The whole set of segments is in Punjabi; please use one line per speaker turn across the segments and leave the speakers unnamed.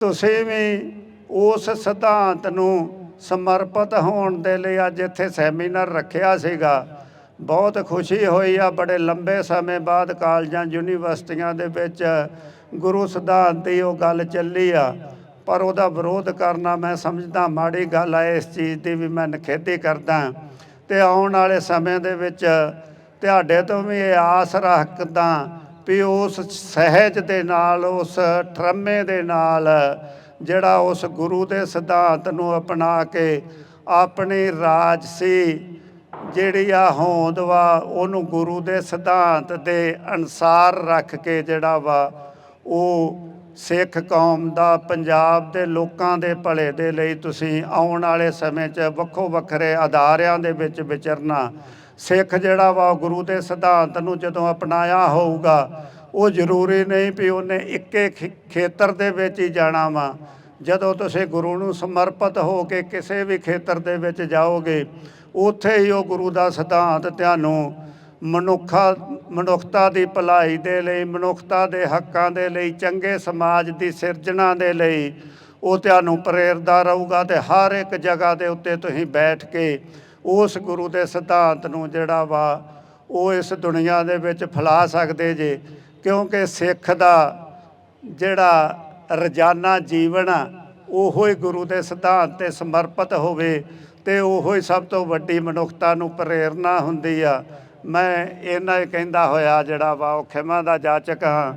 ਤੁਸੀਂ ਵੀ ਉਸ ਸਿਧਾਂਤ ਨੂੰ ਸਮਰਪਿਤ ਹੋਣ ਦੇ ਲਈ ਅੱਜ ਇੱਥੇ ਸੈਮੀਨਾਰ ਰੱਖਿਆ ਸੀਗਾ। ਬਹੁਤ ਖੁਸ਼ੀ ਹੋਈ ਆ, ਬੜੇ ਲੰਬੇ ਸਮੇਂ ਬਾਅਦ ਕਾਲਜਾਂ, ਯੂਨੀਵਰਸਿਟੀਆਂ ਦੇ ਵਿੱਚ ਗੁਰੂ ਸਿਧਾਂਤ ਦੀ ਉਹ ਗੱਲ ਚੱਲੀ ਆ। ਪਰ ਉਹਦਾ ਵਿਰੋਧ ਕਰਨਾ ਮੈਂ ਸਮਝਦਾ ਮਾੜੀ ਗੱਲ ਆ, ਇਸ ਚੀਜ਼ ਦੀ ਵੀ ਮੈਂ ਨਿਖੇਧੀ ਕਰਦਾ। ਤੇ ਆਉਣ ਵਾਲੇ ਸਮੇਂ ਦੇ ਵਿੱਚ ਤੁਹਾਡੇ ਤੋਂ ਵੀ ਇਹ ਆਸ ਰੱਖਦਾ ਵੀ ਉਸ ਸਹਿਜ ਦੇ ਨਾਲ, ਉਸ ਠਰਮੇ ਦੇ ਨਾਲ, ਜਿਹੜਾ ਉਸ ਗੁਰੂ ਦੇ ਸਿਧਾਂਤ ਨੂੰ ਅਪਣਾ ਕੇ ਆਪਣੀ ਰਾਜਸੀ ਜਿਹੜੀ ਆ ਹੋਂਦ ਵਾ, ਉਹਨੂੰ ਗੁਰੂ ਦੇ ਸਿਧਾਂਤ ਦੇ ਅਨਸਾਰ ਰੱਖ ਕੇ ਜਿਹੜਾ ਵਾ, ਉਹ ਸਿੱਖ ਕੌਮ ਦਾ ਪੰਜਾਬ ਦੇ ਲੋਕਾਂ ਦੇ ਭਲੇ ਦੇ ਲਈ ਤੁਸੀਂ ਆਉਣ ਵਾਲੇ ਸਮੇਂ 'ਚ ਵੱਖੋ ਵੱਖਰੇ ਅਦਾਰਿਆਂ ਦੇ ਵਿੱਚ ਵਿਚਰਨਾ। ਸਿੱਖ ਜਿਹੜਾ ਵਾ ਉਹ ਗੁਰੂ ਦੇ ਸਿਧਾਂਤ ਨੂੰ ਜਦੋਂ ਅਪਣਾਇਆ ਹੋਊਗਾ, ਉਹ ਜ਼ਰੂਰੀ ਨਹੀਂ ਵੀ ਉਹਨੇ ਇੱਕੇ ਖੇ- ਖੇਤਰ ਦੇ ਵਿੱਚ ਹੀ ਜਾਣਾ ਵਾ। ਜਦੋਂ ਤੁਸੀਂ ਗੁਰੂ ਨੂੰ ਸਮਰਪਿਤ ਹੋ ਕੇ ਕਿਸੇ ਵੀ ਖੇਤਰ ਦੇ ਵਿੱਚ ਜਾਓਗੇ, ਉੱਥੇ ਹੀ ਉਹ ਗੁਰੂ ਦਾ ਸਿਧਾਂਤ ਤੁਹਾਨੂੰ ਮਨੁੱਖਾ ਮਨੁੱਖਤਾ ਦੀ ਭਲਾਈ ਦੇ ਲਈ, ਮਨੁੱਖਤਾ ਦੇ ਹੱਕਾਂ ਦੇ ਲਈ, ਚੰਗੇ ਸਮਾਜ ਦੀ ਸਿਰਜਣਾ ਦੇ ਲਈ ਉਹ ਤੁਹਾਨੂੰ ਪ੍ਰੇਰਦਾ ਰਹੂਗਾ ਤੇ ਹਰ ਇੱਕ ਜਗ੍ਹਾ ਦੇ ਉੱਤੇ ਤੁਸੀਂ ਬੈਠ ਕੇ ਉਸ ਗੁਰੂ ਦੇ ਸਿਧਾਂਤ ਨੂੰ ਜਿਹੜਾ ਵਾ ਉਹ ਇਸ ਦੁਨੀਆ ਦੇ ਵਿੱਚ ਫੈਲਾ ਸਕਦੇ ਜੇ। ਕਿਉਂਕਿ ਸਿੱਖ ਦਾ ਜਿਹੜਾ ਰੋਜ਼ਾਨਾ ਜੀਵਨ ਆ, ਉਹੋ ਹੀ ਗੁਰੂ ਦੇ ਸਿਧਾਂਤ ਤੇ ਸਮਰਪਿਤ ਹੋਵੇ ਤੇ ਉਹੋ ਹੀ ਸਭ ਤੋਂ ਵੱਡੀ ਮਨੁੱਖਤਾ ਨੂੰ ਪ੍ਰੇਰਣਾ ਹੁੰਦੀ ਆ। ਮੈਂ ਇਹਨਾਂ ਹੀ ਕਹਿੰਦਾ ਹੋਇਆ ਜਿਹੜਾ ਵਾ ਉਹ ਖਿਮਾ ਦਾ ਜਾਚਕ ਹਾਂ।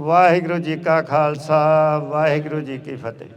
ਵਾਹਿਗੁਰੂ ਜੀ ਕਾ ਖਾਲਸਾ, ਵਾਹਿਗੁਰੂ ਜੀ ਕੀ ਫਤਿਹ।